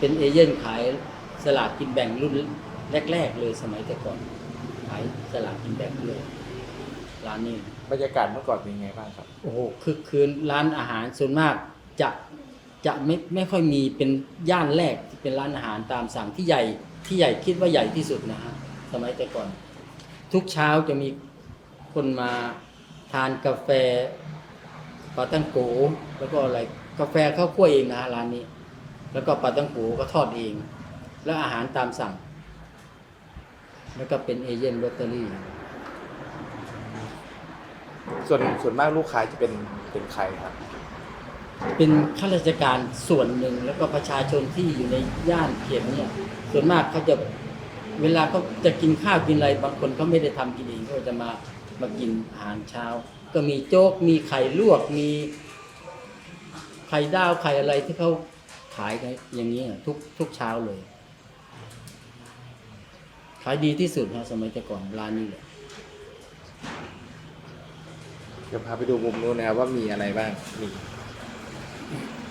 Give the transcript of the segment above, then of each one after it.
เป็นเอเย่นขายสลากกินแบ่งรุ่นแรก ๆ เลยสมัยแต่ก่อน ขายสลากกินแบ่งเลยร้านนี้บรรยากาศเมื่อก่อนเป็นยังไงบ้างครับ โอ้โหคึกคืนร้านอาหารส่วนมากจะจะไม่ไม่ค่อยมีเป็นย่านแรกที่เป็นร้านอาหารตามสั่งที่ใหญ่ที่ใหญ่คิดว่าใหญ่ที่สุดนะฮะสมัยแต่ก่อน ทุกเช้าจะมีคนมาทานกาแฟปาตั้งโกแล้วก็อะไรกาแฟข้าวคั่วเองนะฮะร้านนี้ แล้วก็ปาตั้งโกก็ทอดเอง แล้วอาหารตามสั่ง แล้วก็เป็นเอเย่นลอตเตอรี่ ส่วนส่วนมากลูกค้าจะเป็นเป็นใครครับ เป็นข้าราชการส่วนหนึ่งแล้วก็ประชาชนที่อยู่ในย่านเขตเนี่ย ส่วนมากเขาจะเวลาเขาจะกินข้าวกินอะไรบางคนเขาไม่ได้ทำกินเองเขาจะมามากินอาหารเช้า ก็มีโจ๊กมีไข่ลวกมีไข่ดาวไข่อะไรที่เขา ขายกันอย่างนี้ยทุกทุกเช้าเลย ขายดีที่สุดนะสมัยแต่ก่อนร้านนี้เลยเดี๋ยวพาไปดูมุมนู้นนะครับว่ามีอะไรบ้างมี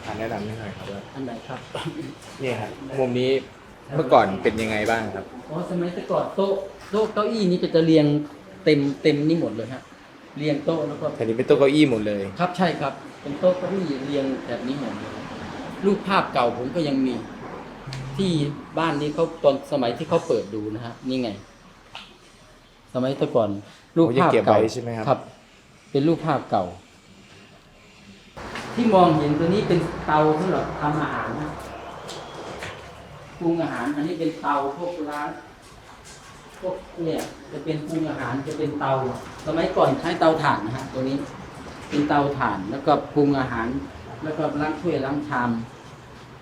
ทานแนะนำให้หน่อยครับว่าอันไหนครับนี่ครับมุมนี้เมื่อก่อนเป็นยังไงบ้างครับอ๋อสมัยแต่ก่อนโต๊ะโต๊ะเก้าอี้นี้ก็จะเรียงเต็มเต็มนี่หมดเลยฮะเรียงโต๊ะแล้วก็แถวนี้เป็นโต๊ะเก้าอี้หมดเลย ครับใช่ครับ เป็นโต๊ะเก้าอี้เรียงแบบนี้หมดเลย รูปภาพเก่าผมก็ยังมีที่บ้านนี้เขาตอนสมัยที่เขาเปิดดูนะฮะนี่ไง สมัยแต่ก่อน รูปโอ้ยังภาพเก็บเก่าไว้ใช่ไหมครับครับ เป็นรูปภาพเก่า ที่มองเห็นตัวนี้เป็นเตาสำหรับทำอาหารนะปรุงอาหาร อันนี้เป็นเตาพวกร้านพวกเนี่ยจะเป็นปรุงอาหารจะเป็นเตา สมัยก่อนใช้เตาถ่านนะฮะตัวนี้ เป็นเตาถ่านแล้วก็ปรุงอาหาร แล้วก็ล้างถ้วยล้างชาม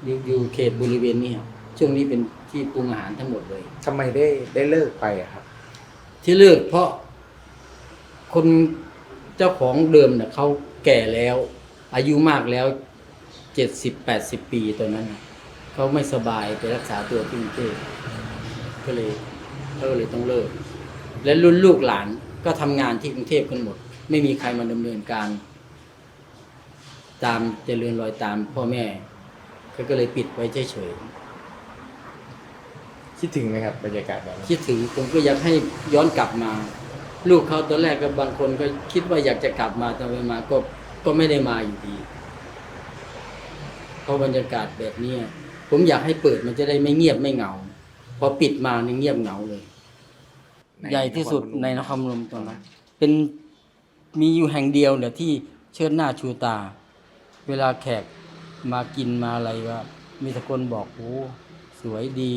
อยู่อยู่เขตบริเวณนี้ครับช่วงนี้เป็นที่ปรุงอาหารทั้งหมดเลย ทำไมได้ได้เลิกไปอะครับ ที่เลิกเพราะคนเจ้าของเดิมเนี่ยเขาแก่แล้ว อายุมากแล้วเจ็ดสิบแปดสิบปีตอนนั้นน่ะเขาไม่สบายไปรักษาตัวที่กรุงเทพก็เลยเขาก็เลยต้องเลิก และรุ่นลูกหลานก็ทำงานที่กรุงเทพกันหมด ไม่มีใครมาดำเนินการ ตามเจริญรอยตามพ่อแม่เขาก็เลยปิดไว้เฉยๆคิดถึงไหมครับบรรยากาศแบบนี้คิดถึงผมก็อยากให้ย้อนกลับมา ลูกเขาตอนแรกก็บางคนก็คิดว่าอยากจะกลับมาแต่ไปมาก็ก็ไม่ได้มาอยู่ดีเพราะบรรยากาศแบบเนี้ยผมอยากให้เปิดมันจะได้ไม่เงียบไม่เหงาพอปิดมาเนี่ยเงียบเหงาเลย ใหญ่ที่สุดในนครพนมตอนนั้นเป็นมีอยู่แห่งเดียวเนี่ยที่เชิดหน้าชูตา เวลาแขกมากินมาอะไรก็มีแต่คนบอกโอ้สวยดี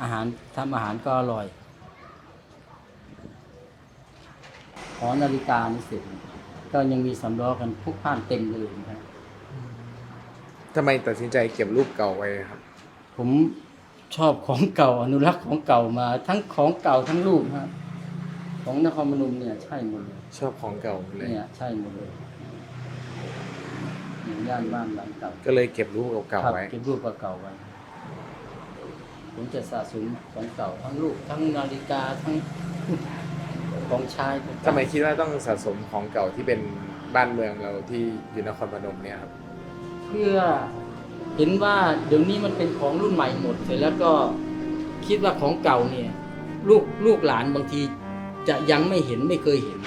อาหารทำอาหารก็อร่อยหอนาฬิกานี่เสร็จก็ยังมีสำล้อกันพลุกพล่านเต็มเลยนะครับทำไมตัดสินใจเก็บรูปเก่าไว้ครับ ผมชอบของเก่าอนุรักษ์ของเก่ามา ทั้งของเก่าทั้งรูปฮะของนครพนมเนี่ยใช่หมดเลยชอบของเก่าเลยเนี่ยใช่หมดเลย อย่างย่านบ้านหลังเก่าก็เลยเก็บรูปเก่าครับๆไว้เก็บรูปเก่าๆไว้ ผมจะสะสมของเก่าทั้งรูปทั้งนาฬิกาทั้งของใช้ทำไมคิดว่าต้องสะสมของเก่าที่เป็นบ้านเมืองเราที่อยู่นครพนมเนี่ยครับเพื่อเห็นว่าเดี๋ยวนี้มันเป็นของรุ่นใหม่หมดเสร็จแล้วก็คิดว่าของเก่าเนี่ย ลูกลูกหลานบางทีจะยังไม่เห็นไม่เคยเห็น